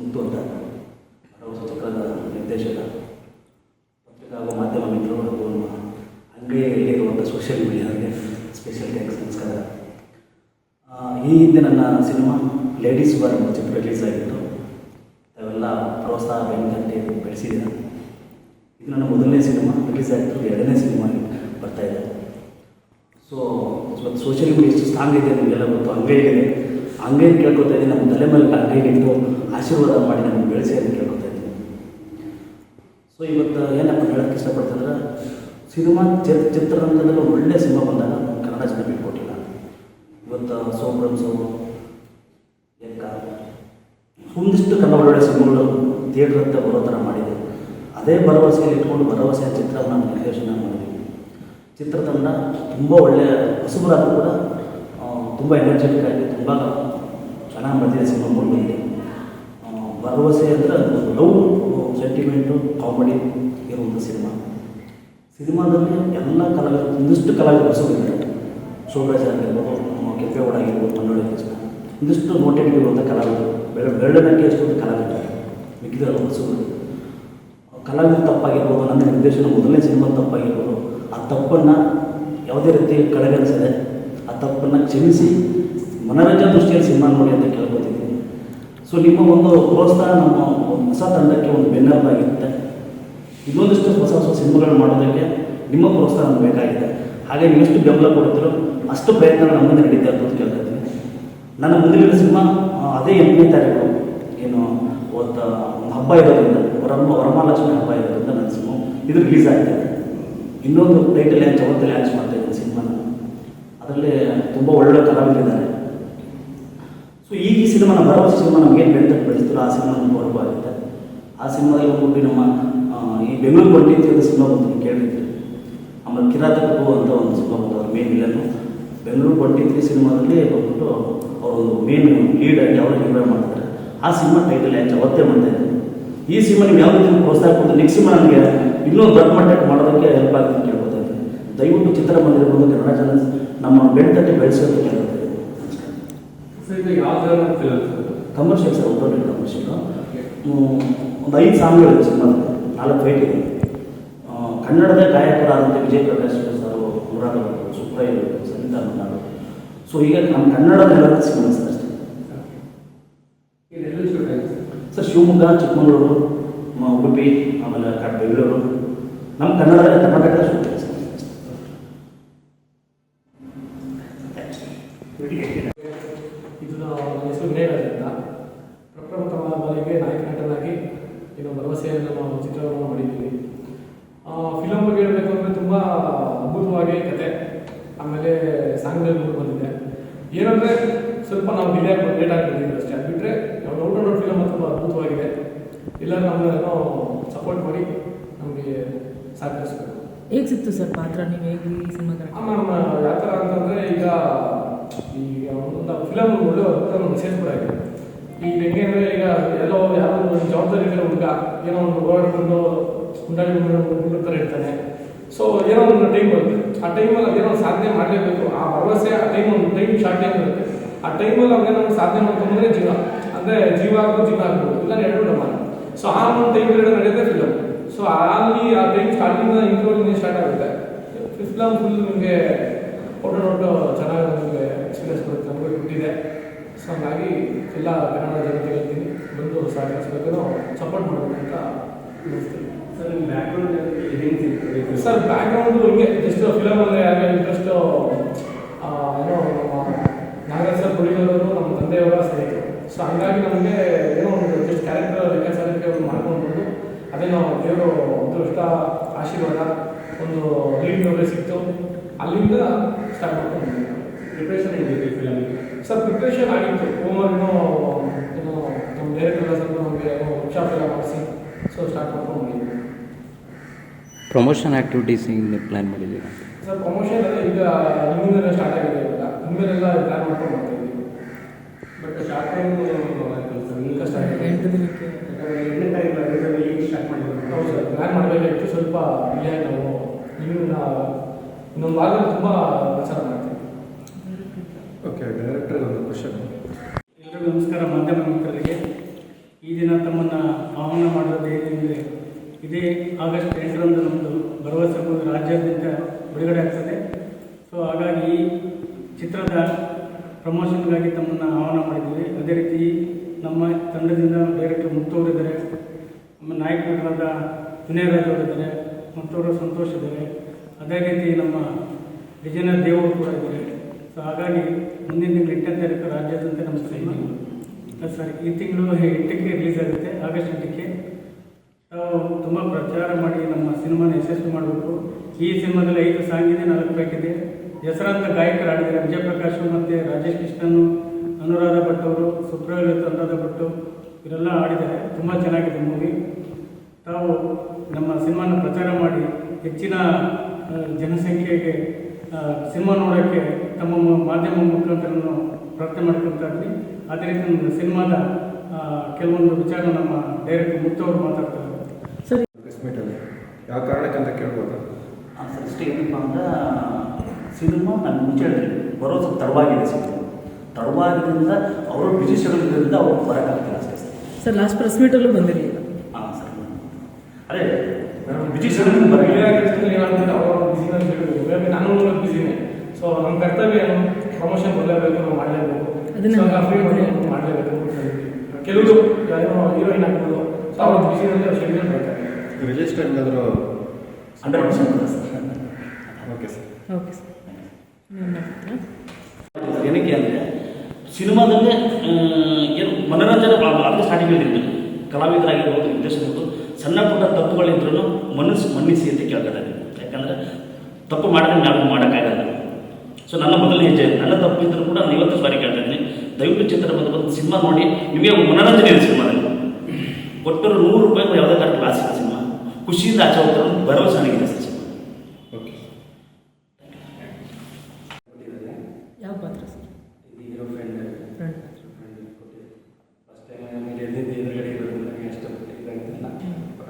ಮುತ್ತು ಅಂತ ಭರವಸೆ ಚಿತ್ರದ ನಿರ್ದೇಶಕ ಪತ್ರಿಕಾ ಹಾಗೂ ಮಾಧ್ಯಮ ಮಿತ್ರರು ಹಾಗೂ ನಮ್ಮ ಅಂಗಡಿಯಲ್ಲಿರುವಂಥ ಸೋಷಿಯಲ್ ಮೀಡಿಯಾಗೆ ಸ್ಪೆಷಲ್ ಥ್ಯಾಂಕ್ಸ್ ನಮಸ್ಕಾರ. ಈ ಹಿಂದೆ ನನ್ನ ಸಿನಿಮಾ ಲೇಡೀಸ್ ಬಾರ್ ಎಂಬ ಚಿತ್ರ ರಿಲೀಸ್ ಆಗಿತ್ತು. ಅವೆಲ್ಲ ಪ್ರೋತ್ಸಾಹ ಬೆಂಕಂತೆ ಬೆಳೆಸಿದ್ದೀರ? ಇದು ನನ್ನ ಮೊದಲನೇ ಸಿನಿಮಾ ರಿಲೀಸ್ ಆಗಿತ್ತು. ಎರಡನೇ ಸಿನಿಮಾ ಬರ್ತಾ ಇದೆ. ಸೊ ಇವತ್ತು ಸೋಷಿಯಲ್ ಮೀಡಿಯಾ ಎಷ್ಟು ಸ್ಟ್ರಾಂಗ್ ಇದೆ ನಿಮಗೆಲ್ಲ ಗೊತ್ತು. ಅಂಗೈಲಿದೆ ಅಂಗೈಲಿ ಕೇಳ್ಕೊತಾ ಇದ್ದೀನಿ, ನಮ್ಮ ತಲೆ ಮೇಲೆ ಅಂಗೈಲಿಟ್ಟು ಆಶೀರ್ವಾದ ಮಾಡಿ ನಮ್ಗೆ ಬೆಳೆಸಿ ಅಂತ ಕೇಳ್ಕೊತಾ ಇದ್ದೀನಿ. ಸೊ ಇವತ್ತು ಏನಪ್ಪ ಹೇಳಕ್ಕೆ ಇಷ್ಟಪಡ್ತಂದ್ರೆ? ಸಿನಿಮಾ ಚಿತ್ರ ಚಿತ್ರರಂಗದಲ್ಲಿ ಒಳ್ಳೆ ಸಿನಿಮಾ ಬಂದಾಗ ಕನ್ನಡ ಜನ ಬಿಟ್ಕೊಟ್ಟಿಲ್ಲ. ಇವತ್ತು ಸೋಮ್ರಂ ಸೋಬು ಎಕ್ಕ ಒಂದಿಷ್ಟು ಕನ್ನಡ ಒಳ್ಳೆ ಸಿನಿಮಾಗಳು ಥಿಯೇಟ್ರ್ ಅಂತ ಬರೋ ಥರ ಮಾಡಿದೆ. ಅದೇ ಭರವಸೆಯಲ್ಲಿ ಇಟ್ಕೊಂಡು ಭರವಸೆಯ ಚಿತ್ರವನ್ನು ನಾನು ನಿರ್ದೇಶನ ಮಾಡಿದ್ವಿ ಚಿತ್ರತಂಡ ತುಂಬ ಒಳ್ಳೆಯ ಹೊಸಬರಾದರೂ ಕೂಡ ತುಂಬ ಎನರ್ಜೆಟಿಕ್ ಆಗಿ, ತುಂಬ ಚೆನ್ನಾಗಿ ಬರ್ತೀನಿ ಸಿನಿಮಾ ಮೂಡಿಬಂದಿದೆ ಭರವಸೆ ಅಂದರೆ ಅದು ಲವ್ ಸೆಂಟಿಮೆಂಟು ಕಾಮಿಡಿ ಇರುವಂಥ ಸಿನಿಮಾ. ಸಿನಿಮಾದಲ್ಲಿ ಎಲ್ಲ ಕಲಾವಿದರು, ಒಂದಿಷ್ಟು ಕಲಾವಿದರು ಹೊಸಬಿದ್ದಾರೆ ಸೋಮರಾಜ್ ಆಗಿರ್ಬೋದು ಕೆಂಪೇಗೌಡ ಆಗಿರ್ಬೋದು ಮಂಡೋಳಿ ಕೃಷ್ಣ ಒಂದಿಷ್ಟು ನೋಟೆಡ್ ಇರುವಂಥ ಕಲಾವಿದರು, ಬೆಳೆ ಬೆರಳಿನಕ್ಕೆ ಎಷ್ಟೊಂದು ಕಲಾವಿದರು ಮಿಕ್ಕಿದ ಹೊಸಬರು ಕಲಾವಿದ ತಪ್ಪಾಗಿರ್ಬೋದು, ನನ್ನ ನಿರ್ದೇಶನ ಮೊದಲನೇ ಸಿನಿಮಾ ತಪ್ಪಾಗಿರ್ಬೋದು, ಆ ತಪ್ಪನ್ನು ಯಾವುದೇ ರೀತಿ ಕಡೆಗಣಿಸದೆ ಆ ತಪ್ಪನ್ನು ಕ್ಷಮಿಸಿ, ಮನೋರಂಜನಾ ದೃಷ್ಟಿಯಲ್ಲಿ ಸಿನಿಮಾ ನೋಡಿ ಅಂತ ಸೊ ನಿಮ್ಮ ಒಂದು ಪ್ರೋತ್ಸಾಹ ನಮ್ಮ ಹೊಸ ತಂಡಕ್ಕೆ ಒಂದು ಬೆನ್ನೆಲುಬಾಗಿರುತ್ತೆ ಇನ್ನೊಂದಿಷ್ಟು ಹೊಸ ಹೊಸ ಸಿನಿಮಾಗಳು ಮಾಡೋದಕ್ಕೆ ನಿಮ್ಮ ಪ್ರೋತ್ಸಾಹ ನಮ್ಗೆ ಬೇಕಾಗಿದೆ. ಹಾಗೆ ನೀವು ಎಷ್ಟು ಬೆಂಬಲ ಕೊಡ್ತೀರೋ ಅಷ್ಟು ಪ್ರಯತ್ನ ನಮ್ಮ ಮುಂದೆ ನಡೀತಾ ಅಂತ ಇದ್ದೀನಿ. ನನ್ನ ಮುಂದಿನ ಸಿನಿಮಾ ಅದೇ ಎಂಟನೇ ತಾರೀಕು ಏನು ಒಂದು ಹಬ್ಬ ಇರೋದ್ರಿಂದ, ವರಮ, ವರಮಹಾಲಕ್ಷ್ಮಿ ಹಬ್ಬ ಇರೋದ್ರಿಂದ ನನ್ನ ಸಿನಿಮಾ ಇದು ರಿಲೀಸ್ ಆಗ್ತಾ ಇನ್ನೊಂದು ಟೈಟಲ್ ಲ್ಯಾಂಚ್ ಅವತ್ತು ಲ್ಯಾಂಚ್ ಮಾಡ್ತಾ ಇದ್ದೀನಿ ಸಿನಿಮಾನ. ಅದರಲ್ಲಿ ತುಂಬ ಒಳ್ಳೆ ಕಲಾವಿದರಿದ್ದಾರೆ. ಸೊ ಈಗ ಈ ಸಿನಿಮಾ ಭರವಸೆ ಸಿನಿಮಾ ನಮ್ಗೆ ಏನು ಬೆಳೆದ ಬೆಳೆಸ್ತಿರೋ ಆ ಸಿನಿಮಾ ನಮ್ಗೆ ಅನುಭವ ಆಗುತ್ತೆ ಆ ಸಿನಿಮಾದಲ್ಲಿ ಹೋಗ್ಬಿಟ್ಟು ನಮ್ಮ ಈ ಬೆಂಗಳೂರು ಬಂದಿತ್ತು ಅಂತ ಸಿನಿಮಾ ಬಂದು ಕೇಳಿದ್ರು ಆಮೇಲೆ ಕಿರಾತಕರು ಅಂತ ಒಂದು ಸಿನಿಮಾ ಬಂತು ಅವ್ರ ಮೇನ್ ವಿಲನ್ನು ಬೆಂಗಳೂರು ಬಂದಿತ್ತು ಸಿನಿಮಾದಲ್ಲಿ ಬಂದ್ಬಿಟ್ಟು ಅವರು ಮೇನ್ ಲೀಡ್ ಆಗಿ ಅವರು ನಿರ್ವಹಣೆ ಮಾಡ್ತಾರೆ ಆ ಸಿನಿಮಾ ಟೈಟಲ್ ಯಾಕೆ ಅವತ್ತೇ ಮಾಡ್ತಾ ಇದ್ದಾರೆ ಈ ಸಿನಿಮಾ ನೀವು ಯಾವ ರೀತಿ ಪ್ರೋತ್ಸಾಹ ಕೊಟ್ಟು ನೆಕ್ಸ್ಟ್ ಸಿನಿಮಾ ನನಗೆ ಇನ್ನೂ ದೊಡ್ಡ ಮಟ್ಟಕ್ಕೆ ಮಾಡೋದಕ್ಕೆ ಹೆಲ್ಪ್ ಆಗುತ್ತೆ ಕೇಳ್ಕೊತಾ ಇದ್ದೀನಿ. ದಯವಿಟ್ಟು ಚಿತ್ರಮಂದಿರ ಬಂದು ಕನ್ನಡ ಚಾನಲ್ಸ್ ನಮ್ಮ ಬೆಂಟಲ್ಲಿ ಬೆಳೆಸೋದಕ್ಕೆ ಕೇಳ್ಕೊತಾ ಇದ್ದೀನಿ ನಮಸ್ಕಾರ ಸರ್ ಇದು ಯಾವ ಥರ ಫಿಲಮ್ ಸರ್ ಕಮರ್ಷಿಯಲ್ ಸರ್ ಒಬ್ಬರು ಕಮರ್ಷಿಯಲ್ ಒಂದು ಐದು ಸಾಂಗ್ಗಳು ಸಿನಿಮಾದಲ್ಲಿ ನಾಲ್ಕು ಫೈಟ್ ಇದೆ. ಕನ್ನಡದ ಗಾಯಕರಾದಂಥ ವಿಜಯ್ ಪ್ರಕಾಶ್ ಸರ್ ಅನುರಾಧ ಭಟ್, ಸಂಗೀತ ಮನ್ನಾಡು ಸೊ ಈಗ ನಮ್ಮ ಕನ್ನಡದ ನೆಲದ ಸಿನಿಮಾ ಸರ್ ಅಷ್ಟೇ. ಸರ್ ಶಿವಮೊಗ್ಗ ಚಿಕ್ಕಮಗಳೂರು ಉಡುಪಿ ಆಮೇಲೆ ಬೆಂಗಳೂರು. ನಮ್ಮ ಕನ್ನಡದ ಕರ್ನಾಟಕದ ಶೂಟ್ ಇದೆ ಸರ್ ಇದು ನನ್ನ ಹೆಸರು ನೇರಜ್ ಅಂತ ಪ್ರಪ್ರಥಮ ಬಾರಿಗೆ ನಾಯಕ ನಟನಾಗಿ ಏನು ಭರವಸೆಯನ್ನು ನಾವು ಚಿತ್ರವನ್ನು ಮಾಡಿದ್ದೀವಿ. ಫಿಲಮ್ ಬಗ್ಗೆ ಹೇಳಬೇಕು ಅಂದರೆ ತುಂಬ ಅದ್ಭುತವಾಗಿ ಕತೆ. ಆಮೇಲೆ ಸಾಂಗ್ನಲ್ಲಿ ಮೂರು ಬಂದಿದೆ. ಏನಂದರೆ ಸ್ವಲ್ಪ ನಾವು ಡಿಲೇ ಆಗಿ ಲೇಟ್ ಆಗಿಬಿಟ್ಟಿದ್ದೀವಿ ಅಷ್ಟೇ. ಅದು ಬಿಟ್ಟರೆ ನಾವು ಔಟ್ ಫಿಲಮ್ ತುಂಬ ಅದ್ಭುತವಾಗಿದೆ. ಇಲ್ಲ ನಮ್ಮನ್ನು ಸಪೋರ್ಟ್ ಮಾಡಿ ನಮಗೆ ಸಹಕರಿಸಬೇಕು. ಹೇಗೆ ಸಿಕ್ತು ಸರ್ ಪಾತ್ರ? ನೀವು ಹೇಗೆ ಈ ಯಾವ ಥರ ಅಂತಂದರೆ ಈಗ ಈಗ ಒಂದು ಫಿಲಮ್ ಒಳ್ಳೆ ಒಂದು ಮೆಸೇಜ್ ಕೂಡ ಇದೆ ಈಗ ಅಂದರೆ ಈಗ ಎಲ್ಲೋ ಯಾರೋ ಒಂದು ಜವಾಬ್ದಾರಿ ಇರೋ ಹುಡುಗ ಏನೋ ಒಂದು ಓಡಾಡ್ಕೊಂಡು ಉಂಡಾಡಿ ಹುಡುಗ ಥರ ಇರ್ತಾನೆ ಸೊ ಏನೋ ಒಂದು ಟೈಮ್ ಬರುತ್ತೆ. ಆ ಟೈಮಲ್ಲಿ ಅದೇನೋ ಸಾಧನೆ ಮಾಡಲೇಬೇಕು. ಆ ಭರವಸೆ ಆ ಟೈಮ್ ಒಂದು ಟೈಮ್ ಶಾರ್ಟ್ ಟೈಮ್ ಬರುತ್ತೆ ಆ ಟೈಮಲ್ಲಿ ಒಂದು ಸಾಧನೆ ಮಾಡ್ಕೊಂಡ್ರೆ ಜೀವ. ಅಂದರೆ ಜೀವ ಆಗ್ಬೋದು ಜೀವ ಆಗ್ಬೋದು. ಇಲ್ಲ ಎರಡು ನಮ್ಮ ಸೊ ಆ ಒಂದು ಟೈಮ್ ಎರಡು ನಡೆಯುತ್ತೆ ಫಿಲಮ್ ಸೊ ಅಲ್ಲಿ ಆ ಟೈಮ್ ಸ್ಟಾರ್ಟಿಂಗ್ ಇಂಟ್ರೋಲಿಂದ ಸ್ಟಾರ್ಟ್ ಆಗುತ್ತೆ. ಫಿಲಮ್ ಫುಲ್ ನಿಮಗೆ ಫೋಟೋ ಔಟ್ ಚೆನ್ನಾಗಿ ನಿಮಗೆ ಎಕ್ಸ್ಪೀರಿಯನ್ಸ್ ಬರುತ್ತೆ. ನಮಗೆ ಕೊಟ್ಟಿದೆ ಸೊ ಹಾಗಾಗಿ ಎಲ್ಲ ಕನ್ನಡ ಜನತೆ ಹೇಳ್ತೀನಿ ಬಂದು ಸಹಕರಿಸಬೇಕು ಸಪೋರ್ಟ್ ಮಾಡಬೇಕು ಅಂತ ಸರ್ ಬ್ಯಾಕ್ಗ್ರೌಂಡ್ ಸರ್ ಬ್ಯಾಕ್ಗ್ರೌಂಡು ಹಿಂಗೆ ಜಸ್ಟ್ ಫಿಲಮ್ ಅಂದರೆ ಯಾಕೆ ಇಂಟ್ರೆಸ್ಟ್ ಏನೋ ನಮ್ಮ ನಾಗರಾಜ್ ಸರ್ ಪುಳಿಯವರು ನಮ್ಮ ತಂದೆಯವರ ಸ್ನೇಹಿತರು. ಸೊ ಹಂಗಾಗಿ ನಮಗೆ ಏನೋ ಒಂದು ಜಸ್ಟ್ ಕ್ಯಾರೆಕ್ಟರ್ ಲೆಕ್ಕಾಚಾರಕ್ಕೆ ಒಂದು ಮಾಡ್ಕೊಂಡು ಬಂದು ಅದೇ ನಾವು ದೇವರು ಅದೃಷ್ಟ ಆಶೀರ್ವಾದ ಒಂದು ಲೀಡ್ ನೋಡೇ ಸಿಕ್ತು. ಅಲ್ಲಿಂದ ಸ್ಟಾರ್ಟ್ ಮಾಡ್ಕೊಂಡು. ಪ್ರಿಪ್ರೇಷನ್ ಹೇಗಿದೆ ಫಿಲಮಿಗೆ ಸರ್ ಪ್ರಿಪ್ರೇಷನ್ ಆಗಿತ್ತು. ಹೋಮ್ವರ್ಕ್ ಏನೋ ಏನೋ ನಮ್ಮ ಬೇರೆ ಸ್ವಲ್ಪ ನಮಗೆ ವರ್ಕ್ಶಾಪ್ ಎಲ್ಲ ಮಾಡಿಸಿ. ಸೊ ಸ್ಟಾರ್ಟ್ ಮಾಡ್ಕೊಂಡು ಬಂದಿದ್ದೀವಿ ಪ್ರಮೋಷನ್ ಆ್ಯಕ್ಟಿವಿಟೀಸ್ ಹಿಂಗೆ ಪ್ಲ್ಯಾನ್ ಮಾಡಿದ್ದೀರಾ? ಸರ್ ಪ್ರಮೋಷನ್ ಎಲ್ಲ ಈಗ ನಿಮ್ಮಿಂದ ಸ್ಟಾರ್ಟ್ ಆಗಿದೆ ಇವಾಗ. ನಿಮ್ಮಿಂದೆಲ್ಲ ಪ್ಲ್ಯಾನ್ ಮಾಡ್ಕೊಂಡು ಮಾಡ್ತಾ ಇದ್ದೀವಿ. But short time sir? ಈಗ ಕಷ್ಟ ಸ್ಟಾರ್ಟ್ ಆಗಿದೆ. ಎಂಟು ದಿನಕ್ಕೆ. ಎಂಟು ತಾರೀಕು ಈಗ ಸ್ಟಾರ್ಟ್ ಮಾಡಿದ್ದೀವಿ. ಹೌದು ಸರ್ ಪ್ಲಾನ್ ಮಾಡಬೇಕಾಗಿತ್ತು. ಸ್ವಲ್ಪ ಇಲ್ಲೇ ನಾವು ಇನ್ನೊಂದು ಇನ್ನೊಂದು ವಾರದಲ್ಲಿ ತುಂಬ ಪ್ರಚಾರ ಮಾಡ್ತೀವಿ ಓಕೆ ಡೈರೆಕ್ಟರ್ ಒಂದು ಕ್ವಶನ್ ಎಲ್ಲರಿಗೂ ನಮಸ್ಕಾರ ಮಾಧ್ಯಮ ಮಿತ್ರರಿಗೆ ಈ ದಿನ ತಮ್ಮನ್ನು ಆಹ್ವಾನ ಮಾಡಿರೋದು ಏನೆಂದರೆ ಇದೇ ಆಗಸ್ಟ್ ಎಂಟರಂದು ನಮ್ಮದು ಭರವಸೆ ಕೂಡ ರಾಜ್ಯಾದ್ಯಂತ ಬಿಡುಗಡೆ ಆಗ್ತದೆ. ಸೊ ಹಾಗಾಗಿ ಈ ಚಿತ್ರದ ಪ್ರಮೋಷನ್ಗಾಗಿ ತಮ್ಮನ್ನು ಆಹ್ವಾನ ಮಾಡಿದ್ದೀವಿ. ಅದೇ ರೀತಿ ನಮ್ಮ ತಂಡದಿಂದ ಡೈರೆಕ್ಟರ್ ಮುತ್ತವರಿದ್ದಾರೆ ನಮ್ಮ ನಾಯಕ ನಟರಾದ ವಿನಯ್ ರಾಜ್ ಅವರಿದ್ದಾರೆ ಮತ್ತವರು ಸಂತೋಷ್ ಇದ್ದಾರೆ. ಅದೇ ರೀತಿ ನಮ್ಮ ವಿಜಯನ ದೇವರು ಕೂಡ ಇದ್ದಾರೆ. ಸೊ ಹಾಗಾಗಿ ಮುಂದಿನ ದಿನ ಎಂಟನೇ ತಾರೀಕು ರಾಜ್ಯಾದ್ಯಂತ ನಮ್ಮ ಸಿನಿಮಾ. ಸಾರಿ, ಈ ತಿಂಗಳು ಎಂಟಕ್ಕೆ ರಿಲೀಸ್ ಆಗುತ್ತೆ, ಆಗಸ್ಟ್ ಎಂಟಕ್ಕೆ. ನಾವು ತುಂಬ ಪ್ರಚಾರ ಮಾಡಿ ನಮ್ಮ ಸಿನಿಮಾನ ಯಶಸ್ವಿ ಮಾಡಬೇಕು ಈ ಸಿನಿಮಾದಲ್ಲಿ ಐದು ಸಾಂಗ್ ಇದೆ ನಾಲ್ಕು ಬೇಕಿದೆ ಹೆಸರಾಂತ ಗಾಯಕರು ಆಡಿದ್ದಾರೆ ವಿಜಯಪ್ರಕಾಶ್ ಮತ್ತು ರಾಜೇಶ್ ಕೃಷ್ಣನು, ಅನುರಾಧ ಭಟ್ ಅವರು ಸುಪ್ರಲಲಿತ್ ಅನುರಾಧ ಭಟ್ ಇವರೆಲ್ಲ ಆಡಿದ್ದಾರೆ ತುಂಬ ಚೆನ್ನಾಗಿದೆ ಮೂವಿ ತಾವು ನಮ್ಮ ಸಿನಿಮಾನ ಪ್ರಚಾರ ಮಾಡಿ ಹೆಚ್ಚಿನ ಜನಸಂಖ್ಯೆಗೆ ಸಿನಿಮಾ ನೋಡೋಕ್ಕೆ ತಮ್ಮ ಮಾಧ್ಯಮ ಮುಖಾಂತರ ಪ್ರಾರ್ಥನೆ ಮಾಡ್ಕೊಳ್ತಾ ಇದ್ವಿ. ಅದೇ ರೀತಿ ನಮ್ಮ ಸಿನಿಮಾದ ಕೆಲವೊಂದು ವಿಚಾರ ನಮ್ಮ ಡೈರೆಕ್ಟರ್ ಮುತ್ತವರು ಮಾತಾಡ್ತಾರೆ. ಸರಿ. ಯಾವ ಕಾರಣಕ್ಕಂತ ಕೇಳ್ಬೋದು? ಸರ್ ಇಷ್ಟೇ ಏನಪ್ಪ ಅಂದ್ರೆ ಸಿನಿಮಾ ನಾನು ಮುಂಚೆ ಹೇಳಿದೆ ಬರೋ ಸ್ವಲ್ಪ ತಡವಾಗಿದೆ ಸಿನಿಮಾ. ತಡವಾಗಿದ್ದರಿಂದ ಅವರು ಬಿಜಿ ಶೆಡ್ಯೂಲ್ ಇರೋದ್ರಿಂದ ಅವ್ರು ಬರೋಕ್ಕಾಗ್ತಿಲ್ಲ ಅಷ್ಟೇ ಸರ್. ಸರ್ ಲಾಸ್ಟ್ ಪ್ರೆಸ್ ಮೀಟಲ್ಲೂ ಬಂದಿರಲಿಲ್ಲ ಹಾಂ ಸರ್ ಅದೇ ಬಿಜಿ ಶೆಡ್ಯೂಲ್ ಬರೋಲ್ಲ ಏನಾಗ್ತದೆ ಅವರು ಬಿಸಿನೆಸ್ ಹೇಳಿದ್ರು ನಾನು ಬಿಸಿನೇ ಸೊ ನಮ್ಮ ಕರ್ತವ್ಯ ಏನು? ಪ್ರಮೋಷನ್ ಬರಲೇಬೇಕು ನಾವು ಮಾಡಲೇಬೇಕು. ಅದನ್ನ ಕೆಲವರು ಯಾರೋ ಹೀರೋಯಿನ್ ಆಗ್ಬೋದು ಸೊ ಅವ್ರ ಬಿಸಿನಲ್ಲಿ ಶೆಡ್ಯೂಲ್ ಬರ್ತಾರೆ ರಿಲೀಸ್ ಟೈಮ್ ಏನಾದರೂ hundred percent okay sir okay sir ಏನಕ್ಕೆ ಅಂದರೆ ಸಿನಿಮಾದಲ್ಲೇ ಏನು ಮನೋರಂಜನೆ ಆಗಲೇ ಸ್ಟಾರ್ಟಿಂಗ್ ಹೇಳಿದ್ದೀನಿ ಕಲಾವಿದರಾಗಿರ್ಬೋದು ನಿರ್ದೇಶಕರು ಸಣ್ಣ ಪುಟ್ಟ ತಪ್ಪುಗಳಿದ್ರೂ ಮನಸ್ಸು ಮನ್ನಿಸಿ ಅಂತ ಕೇಳ್ತಾರೆ ಯಾಕಂದರೆ ತಪ್ಪು ಮಾಡಿದ್ರೆ ನಾವು ಮಾಡೋಕ್ಕಾಗಲ್ಲ. ಸೊ ನನ್ನ ಮೊದಲನೇ ಹೆಜ್ಜೆ ನನ್ನ ತಪ್ಪು ಇದ್ದರೂ ಕೂಡ ನಾನು ಇವತ್ತು ಸಾರಿ ಕೇಳ್ತಾ ಇದ್ದೀನಿ. ದಯವಿಟ್ಟು ಚಿತ್ರ ಬಂದು ಬಂದು ಸಿನಿಮಾ ನೋಡಿ. ನಿಮಗೆ ಮನೋರಂಜನೆ ಇದೆ ಸಿನಿಮಾದಲ್ಲಿ. ಕೊಟ್ಟರು ನೂರು ರೂಪಾಯಿ ಯಾವುದೇ ಕಾರಣ ಕ್ಲಾಸ್ ಇದೆ ಸಿನಿಮಾ. ಖುಷಿಯಿಂದ ಆಚೆ ಹೋಗ್ತಾರೆ ಭರವಸೆ ನನಗಿದೆ ಸರ್ ಸಿನಿಮಾ. ಓಕೆ ಯಾವ ಪಾತ್ರ sir? Hero friend friend first time ನಮಗೆ ಎದ್ದಿದ್ದು ಎದುರುಗಡೆ ಇರೋದು ನನಗೆ ಅಷ್ಟು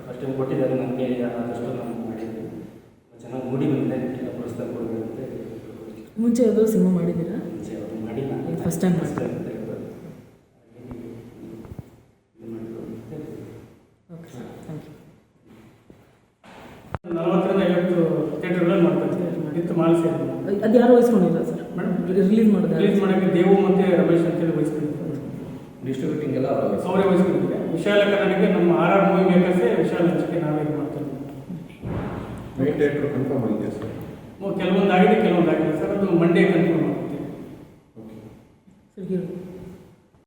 ಫಸ್ಟ್ ಟೈಮ್ ಕೊಟ್ಟಿದ್ದಾರೆ ನನಗೆ ಆದಷ್ಟು ನಾನು ಮಾಡಿದ್ದೆ ಚೆನ್ನಾಗಿ ಮೂಡಿ ಬಂದಿದೆ ಎಲ್ಲ ಪುರಸ್ಕಾರ ಕೊಡಬೇಕು ಅಂತ ಮುಂಚೆ ಯಾವುದೋ ಸಿನಿಮಾ ಮಾಡಿದ್ದೀರಾ? First time okay sir thank you ನಲವತ್ತರಿಂದ ಐವತ್ತು ಥಿಯೇಟರ್ಗಳಲ್ಲಿ ಮಾಡ್ತಾರೆ. ವಿತ್ ಮಾಲ್ಸಿ ಅದು ಯಾರು ವಹಿಸ್ಕೊಂಡಿಲ್ಲ ಸರ್ ಮೇಡಮ್ ರಿಲೀಸ್ ಮಾಡಿದೆ ರಿಲೀಸ್ ಮಾಡೋಕ್ಕೆ ದೇವು ಮತ್ತು ರಮೇಶ್ ಅಂತೇಳಿ ವಹಿಸ್ಕೊಂಡಿದ್ದಾರೆ ಡಿಸ್ಟ್ರಿಬ್ಯೂಟಿಂಗ್ ಎಲ್ಲ ಅವರೇ ವಹಿಸ್ಕೊಂಡಿದ್ದಾರೆ ವಿಶಾಲ ಕನ್ನಡಕ್ಕೆ ನಮ್ಮ ಆರ್ ಆರ್ ಮೂವಿ ಮೇಕರ್ಸೇ ವಿಶಾಲ ಹಂಚಿಕೆ ನಾವೇ ಮಾಡ್ತೀವಿ. ಮಾಡ್ತಾ ಇದ್ದೀವಿ ಮೇನ್ ಡೇಟ್ ಕನ್ಫರ್ಮ್ ಆಗಿದೆಯಾ ಸರ್ ಕೆಲವೊಂದು ಆಗಿದೆ ಕೆಲವೊಂದು ಆಗಿದೆ ಸರ್ ಅದು ಮಂಡೇ ಕಂಟಿನ್ಯೂ ಮಾಡುತ್ತೆ ಓಕೆ ಸರ್ ಹೀರೋ